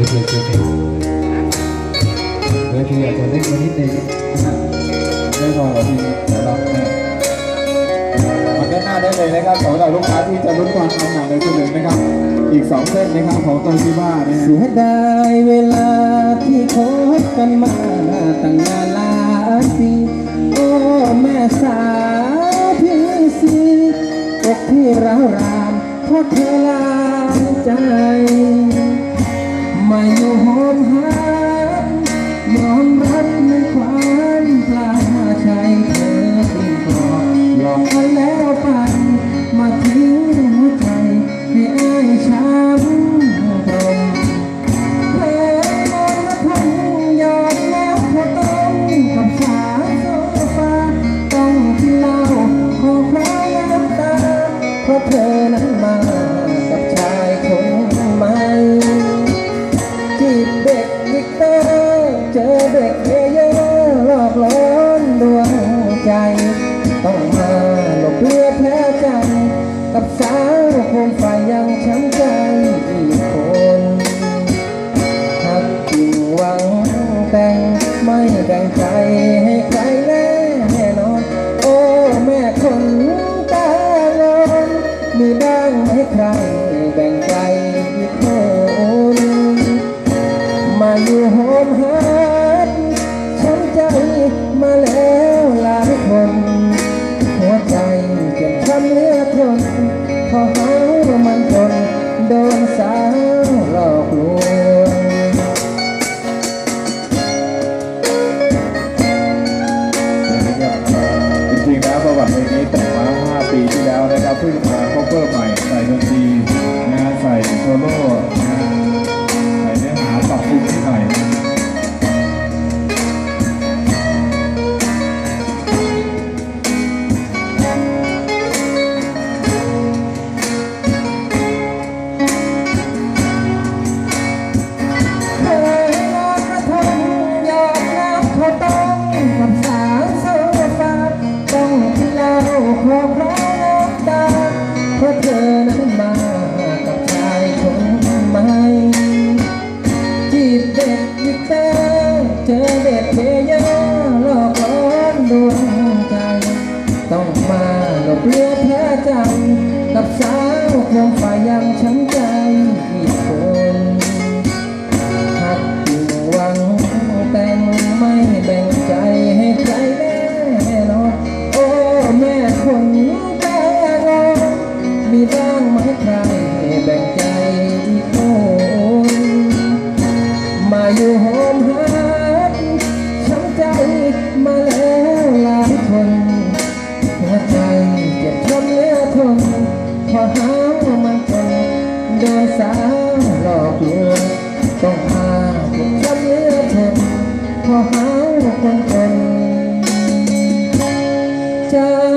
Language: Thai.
นิดนึงนิดนึงเวทีอาจจะเล็กไปนิดนึงนะครับแน่นอนเราทีเดี๋ยวเราเนี่ยมาแก้หน้าได้เลยนะครับสำหรับลูกค้าที่จะลุ้นความเอาหนังในตัวหนึ่งนะครับ อีกสองเส้นนะครับของโตชิบ้าเนี่ยเสียดายเวลาที่คบกันมาตั้งนานหลายปีโอ้แม่สาวพี่สีอกที่ร้าวรานเพราะเธอลาใจ ไมาอยู่หอมหายอมรับในความปลาชัยเธอเป็นกรอบหลอกกันแล้วไปมาทิ้งหัวใจให้อ้ายช้ำตรงเพลงมนต์พันหยอดแล้วพอต้องกับสาวโซฟาต้องที่เล่าขอพระน้ำตาเพราะเธอนั้นมา เด็กเยเยหลอกหลอนดวงใจต้อง มาแล้วหลายคน หัวใจเจ็บช้ำเหลือทนพอหาว่ามันจนโดนสาวหลอกลวงจริงๆแล้วประวัติเพลงนี้แต่งมา5ปีที่แล้วนะครับเพิ่งมาคอเวอร์ใหม่ใส่ดนตรีนะฮะใส่โซโล่ เพราเธอนั้นมากับชายคนใหม่จีบเด็กวิกเตอร์เจอเด็กเพยอหลอกล้อนดวงใจ ต้องมาหลบเลือแพ้ใจกับสาวคงฝ่ายยังช้ำใจู่หอมหักช้ำใจมาแล้วหลายคนหัวใจเจ็บช้ำเลือทนพอหามันจนโดนสาวหลอกลวงต้องหาเจ็บช้ำเลือทนพอหาคนจนเจ้าจริง